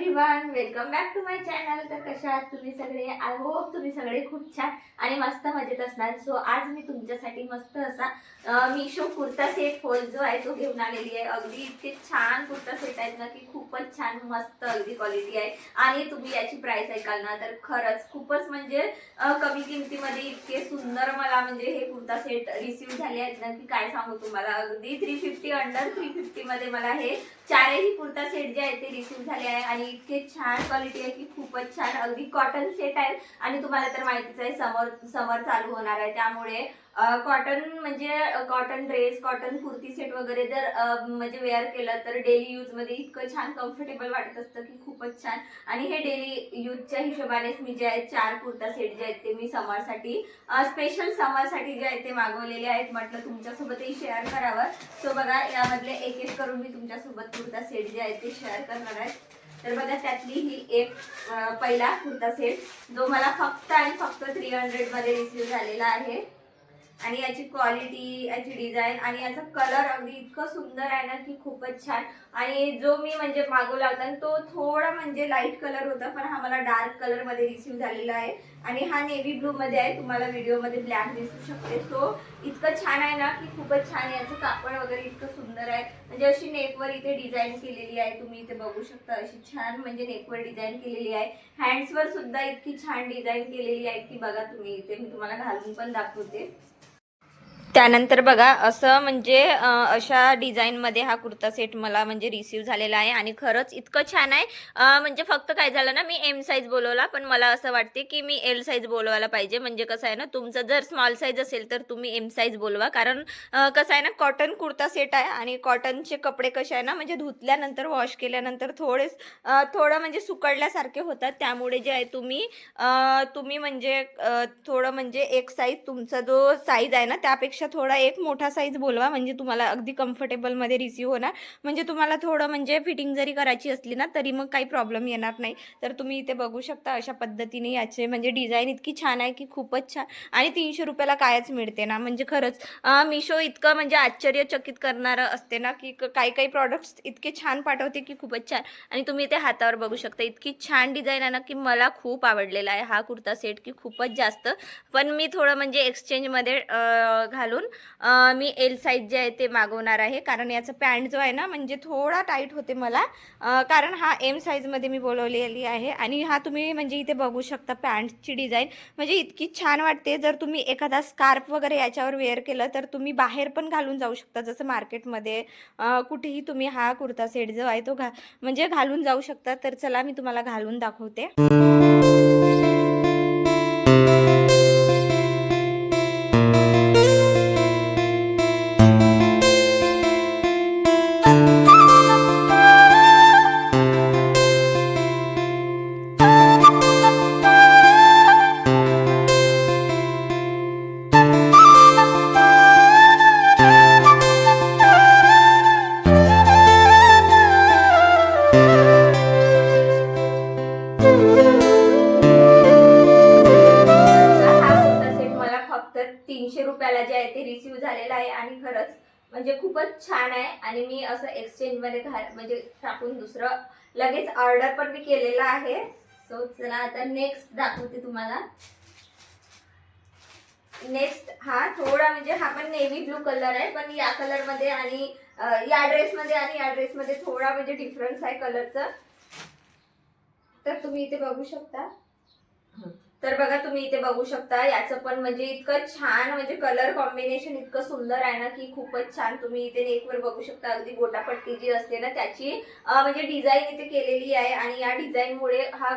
Everyone welcome back to my channel तर कशा आहात तुम्ही सगळे? आय होप तुम्ही सगळे खूप छान आणि मस्त मजेत असणार. सो आज मी तुमच्यासाठी मस्त असा मिशो कुर्ता सेट होल जो आहे तो घेऊन आलेली आहे. अगदी इतके छान कुर्ता सेट आहेत ना की खूपच छान मस्त अगदी क्वालिटी आहे. आणि तुम्ही याची प्राईस ऐकाल ना तर खरंच खूपच म्हणजे कमी किमतीमध्ये इतके सुंदर मला म्हणजे हे कुर्ता सेट रिसीव झाले आहेत ना की काय सांगू तुम्हाला? अगदी थ्री फिफ्टी अंडर थ्री फिफ्टीमध्ये मला हे चारही कुर्ता सेट जे आहेत ते रिसीव झाले आहे. आणि इतके छान क्वालिटी आहे की खूपच छान. अगदी कॉटन सेट आहेत आणि तुम्हाला तर माहितीच आहे समर समर चालू होणार आहे. त्यामुळे कॉटन म्हणजे cotton dress cotton kurti set वगैरे जर म्हणजे वेअर केलं तर डेली यूजमध्ये इतकं छान कम्फर्टेबल वाटत असतं की खूपच छान. आणि हे डेली यूजच्या हिशोबानेच मी जे आहेत चार कुर्ता सेट जे आहेत ते मी समरसाठी स्पेशल समरसाठी जे आहेत ते मागवलेले आहेत. म्हटलं तुमच्यासोबतही शेअर करावं. सो बघा यामधले एक एक करून मी तुमच्यासोबत कुर्ता सेट जे आहेत ते शेअर करणार आहे. तर बघा त्यातली ही एक पहिला कुर्ता सेट जो मला फक्त आणि फक्त थ्री हंड्रेडमध्ये रिसिव्ह झालेला आहे. आणि याची क्वालिटी याची डिझाईन आणि याचा कलर अगदी इतकं सुंदर आहे ना की खूपच छान. आणि जो मी म्हणजे मागवला होता तो थोडा म्हणजे लाइट कलर होता पण हा मला डार्क कलरमध्ये रिसिव्ह झालेला आहे. आणि हा नेव्ही ब्लू मध्ये आहे. तुम्हाला व्हिडिओमध्ये ब्लॅक दिसू शकते. सो इतकं छान आहे ना की खूपच छान आहे. याचं कापड वगैरे इतकं सुंदर आहे. म्हणजे अशी नेकवर इथे डिझाईन केलेली आहे. तुम्ही इथे बघू शकता अशी छान म्हणजे नेकवर डिझाईन केलेली आहे. हँड्सवर सुद्धा इतकी छान डिझाईन केलेली आहे की बघा तुम्ही इथे. मी तुम्हाला घालून पण दाखवते. त्यानंतर बघा असं म्हणजे अशा डिझाईनमध्ये हा कुर्ता सेट मला म्हणजे रिसीव झालेला आहे आणि खरंच इतकं छान आहे. म्हणजे फक्त काय झालं ना मी एम साईज बोलवला पण मला असं वाटते की मी एल साईज बोलवायला पाहिजे. म्हणजे कसं आहे ना तुमचं जर स्मॉल साईज असेल तर तुम्ही एम साईज बोलवा. कारण कसं आहे ना कॉटन कुर्ता सेट आहे आणि कॉटनचे कपडे कसे आहे ना म्हणजे धुतल्यानंतर वॉश केल्यानंतर थोडे थोडं म्हणजे सुकडल्यासारखे होतात. त्यामुळे जे आहे तुम्ही तुम्ही म्हणजे थोडं म्हणजे एक साईज तुमचा जो साईज आहे ना त्यापेक्षा थोडा एक मोठा साईज बोलवा म्हणजे तुम्हाला अगदी कम्फर्टेबलमध्ये रिसिव्ह होणार. म्हणजे तुम्हाला थोडं म्हणजे फिटिंग जरी करायची असली ना तरी मग काही प्रॉब्लेम येणार नाही. तर तुम्ही इथे बघू शकता अशा पद्धतीने याचे म्हणजे डिझाईन इतकी छान आहे की खूपच छान. आणि तीनशे रुपयाला कायच मिळते ना? म्हणजे खरंच मिशो इतकं म्हणजे आश्चर्यचकित करणारं असते ना की काही काही प्रॉडक्ट्स इतके छान पाठवते की खूपच छान. आणि तुम्ही इथे हातावर बघू शकता इतकी छान डिझाईन आहे ना की मला खूप आवडलेला आहे हा कुर्ता सेट की खूपच जास्त. पण मी थोडं म्हणजे एक्सचेंजमध्ये घाल घालून मी एल साईज जे आहे ते मागवणार आहे. कारण याचा पॅन्ट जो आहे ना म्हणजे थोडा टाईट होते मला. कारण हा एम साईजमध्ये मी बोलवलेली आहे. आणि हा तुम्ही म्हणजे इथे बघू शकता पॅन्टची डिझाईन. म्हणजे इतकी छान वाटते. जर तुम्ही एखादा स्कार्फ वगैरे याच्यावर वेअर केलं तर तुम्ही बाहेर पण घालून जाऊ शकता. जसं मार्केटमध्ये कुठेही तुम्ही हा कुर्ता सेट जो आहे तो घा म्हणजे घालून जाऊ शकता. तर चला मी तुम्हाला घालून दाखवते. म्हणजे खूपच छान आहे. आणि मी असं एक्सचेंजमध्ये घाल म्हणजे टाकून दुसरं लगेच ऑर्डर पण मी केलेला आहे. सो चला आता नेक्स्ट दाखवते तुम्हाला. नेक्स्ट हा थोडा म्हणजे हा पण नेव्ही ब्लू कलर आहे. पण या कलरमध्ये आणि या ड्रेसमध्ये आणि या ड्रेसमध्ये थोडा म्हणजे डिफरन्स आहे कलरचा तर तुम्ही इथे बघू शकता. तर बघा तुम्ही इथे बघू शकता याचं पण म्हणजे इतकं छान म्हणजे कलर कॉम्बिनेशन इतकं सुंदर आहे ना की खूपच छान तुम्ही इथे नेकवर बघू शकता. अगदी गोटापट्टी जी असते ना त्याची म्हणजे डिझाईन इथे केलेली आहे. आणि या डिझाईनमुळे हा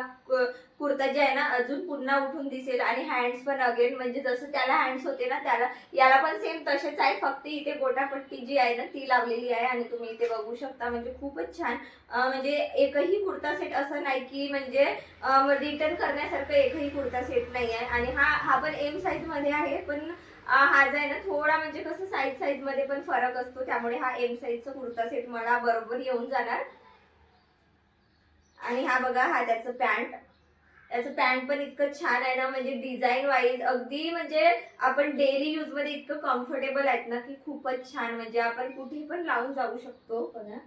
कुर्ता जे आहे ना अजून पुन्हा उठून दिसेल. आणि हँड्स पण अगेन म्हणजे जसं त्याला हँड्स होते ना त्याला याला पण सेम तसेच आहे. फक्त इथे गोटापट्टी जी आहे ना ती लावलेली आहे आणि तुम्ही इथे बघू शकता. म्हणजे खूपच छान. म्हणजे एकही कुर्ता सेट असं नाही की म्हणजे रिटर्न करण्यासारखं एकही कुर्ता सेट नाही आहे. आणि हा हा पण एम साईजमध्ये आहे पण हा जो आहे ना थोडा म्हणजे कसं साईज साईजमध्ये पण फरक असतो. त्यामुळे हा एम साईजचा कुर्ता सेट मला बरोबर येऊन जाणार. आणि हा बघा हा त्याचं पॅन्ट. त्याचं पॅन्ट पण इतकं छान आहे ना म्हणजे डिझाईन वाईज अगदी म्हणजे आपण डेली युजमध्ये इतकं कम्फर्टेबल आहेत ना की खूपच छान. म्हणजे आपण कुठे पण लावून जाऊ शकतो. हो बघा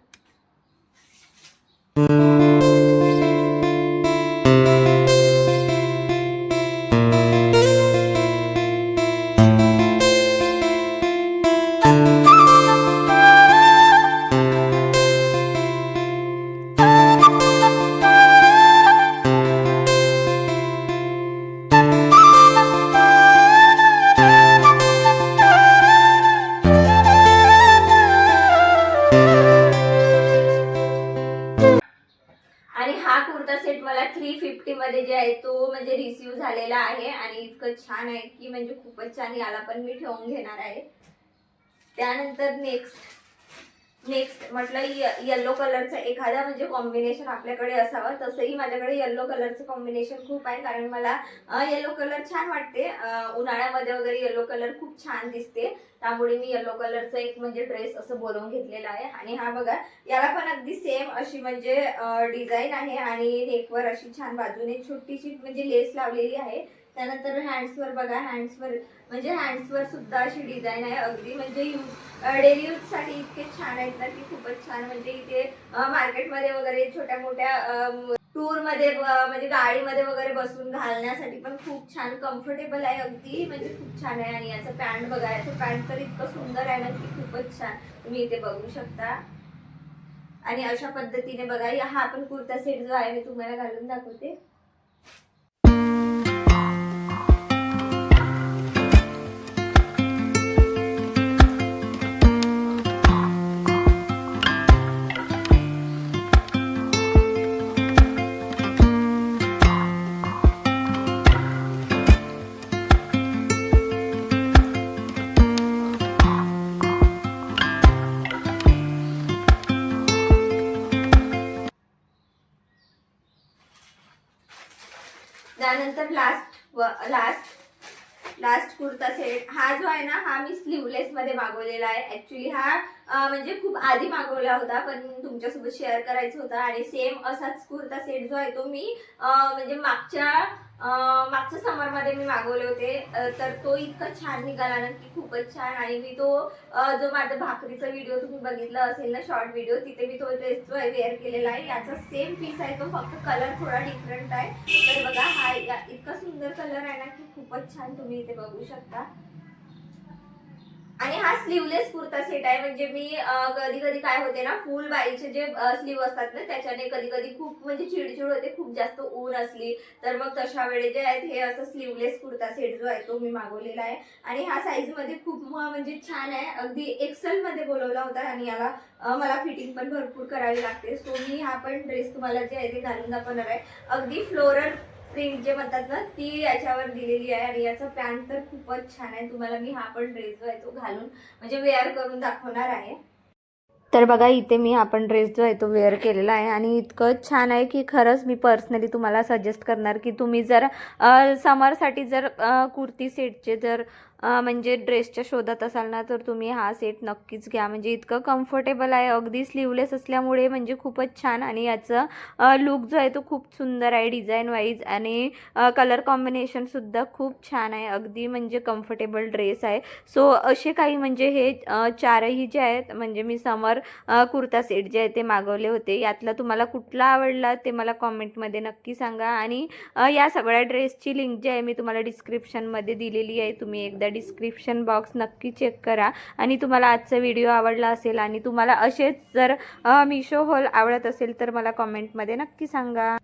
रिसिव्ह आहे आणि इतकं छान आहे की म्हणजे खूपच छान याला पण मी ठेवून घेणार आहे. त्यानंतर नेक्स्ट नेक्स्ट म्हटलं येल्लो कलरचं एखादा म्हणजे कॉम्बिनेशन आपल्याकडे असावं. तसंही माझ्याकडे येल्लो कलरचं कॉम्बिनेशन खूप आहे कारण मला येल्लो कलर छान वाटते. उन्हाळ्यामध्ये वगैरे येल्लो कलर खूप छान दिसते. त्यामुळे मी येल्लो कलरचं एक म्हणजे ड्रेस असं बोलवून घेतलेला आहे. आणि हा बघा याला पण अगदी सेम अशी म्हणजे डिझाईन आहे आणि नेकवर अशी छान बाजूने छोटीशी म्हणजे लेस लावलेली आहे. त्यानंतर हँड्सवर बघा हँड्सवर म्हणजे हँड्सवर सुद्धा अशी डिझाईन आहे. अगदी म्हणजे डेली यूजसाठी इतके छान आहेत ना की खूपच छान. म्हणजे इथे मार्केटमध्ये वगैरे छोट्या मोठ्या टूरमध्ये म्हणजे गाडीमध्ये वगैरे बसून घालण्यासाठी पण खूप छान कम्फर्टेबल आहे. अगदी म्हणजे खूप छान आहे. आणि याचं पॅन्ट बघा याचं पॅन्ट तर इतकं सुंदर आहे ना की खूपच छान. तुम्ही इथे बघू शकता. आणि अशा पद्धतीने बघा हा पण कुर्ता सेट जो आहे मी तुम्हाला घालून दाखवते. त्यानंतर लास्ट व लास्ट लास्ट कुर्ता सेट हा जो आहे ना हा मी स्लीवलेसमध्ये मागवलेला आहे. ॲक्च्युली हा म्हणजे खूप आधी मागवला होता पण तुमच्यासोबत शेअर करायचा होता. आणि सेम असाच कुर्ता सेट जो आहे तो मी म्हणजे मागच्या मागच्या समरमध्ये मी मागवले होते. तर तो इतका छान निघाला ना की खूपच छान. आणि मी तो जो माझा भाकरीचा व्हिडिओ तुम्ही बघितला असेल ना शॉर्ट व्हिडिओ तिथे मी तो ड्रेस जो आहे वेअर केलेला आहे. याचा सेम पीस आहे तो फक्त कलर थोडा डिफरंट आहे. तर बघा हा या- इतका सुंदर कलर आहे ना की खूपच छान तुम्ही इथे बघू शकता. आणि हा स्लीवलेस कुर्ता सेट आहे. म्हणजे मी कधी कधी काय होते ना फुल बाईचे जे स्लीव असतात ना त्याच्याने कधी कधी खूप म्हणजे चिडचिड होते खूप जास्त ऊन असली. तर मग तशा वेळे जे आहेत हे असं स्लीवलेस कुर्ता सेट जो आहे तो मी मागवलेला आहे. आणि हा साईजमध्ये खूप म्हणजे छान आहे. अगदी एक्सेलमध्ये बोलवला होता आणि याला मला फिटिंग पण भरपूर करावी लागते. सो मी हा पण ड्रेस तुम्हाला जे आहे ते घालून दाखवणार आहे. अगदी फ्लोरल प्रिंट जे म्हणतात ना ती याच्यावर दिलेली आहे आणि याचा पॅन्ट तर खूपच छान आहे. तुम्हाला मी हा पण ड्रेस जो आहे तो घालून म्हणजे वेअर करून दाखवणार आहे. तर बघा इथे मी आपण ड्रेस जो आहे तो वेअर केलेला आहे आणि इतकं छान आहे की खरंच मी पर्सनली तुम्हाला सजेस्ट करणार की तुम्ही जर समरसाठी जर कुर्ती सेटचे जर म्हणजे ड्रेसच्या शोधात असाल ना तर तुम्ही हा सेट नक्कीच घ्या. म्हणजे इतकं कम्फर्टेबल आहे. अगदी स्लीवलेस असल्यामुळे म्हणजे खूपच छान आणि याचं लुक जो आहे तो खूप सुंदर आहे डिझाईन वाईज आणि कलर कॉम्बिनेशनसुद्धा खूप छान आहे. अगदी म्हणजे कम्फर्टेबल ड्रेस आहे. सो असे काही म्हणजे हे चारही जे आहेत म्हणजे मी समर कुर्ता सेट जे आहे ते मागवले होते. यातला तुम्हाला कुठला आवडला ते मला कॉमेंटमध्ये नक्की सांगा. आणि या सगळ्या ड्रेसची लिंक जी आहे मी तुम्हाला डिस्क्रिप्शनमध्ये दिलेली आहे. तुम्ही एकदा एकदा डिस्क्रिप्शन बॉक्स नक्की चेक करा. आणि तुम्हाला आजचा व्हिडिओ आवडला असेल आणि तुम्हाला असेच जर मिशो हॉल आवडत असेल तर मला कॉमेंटमध्ये नक्की सांगा.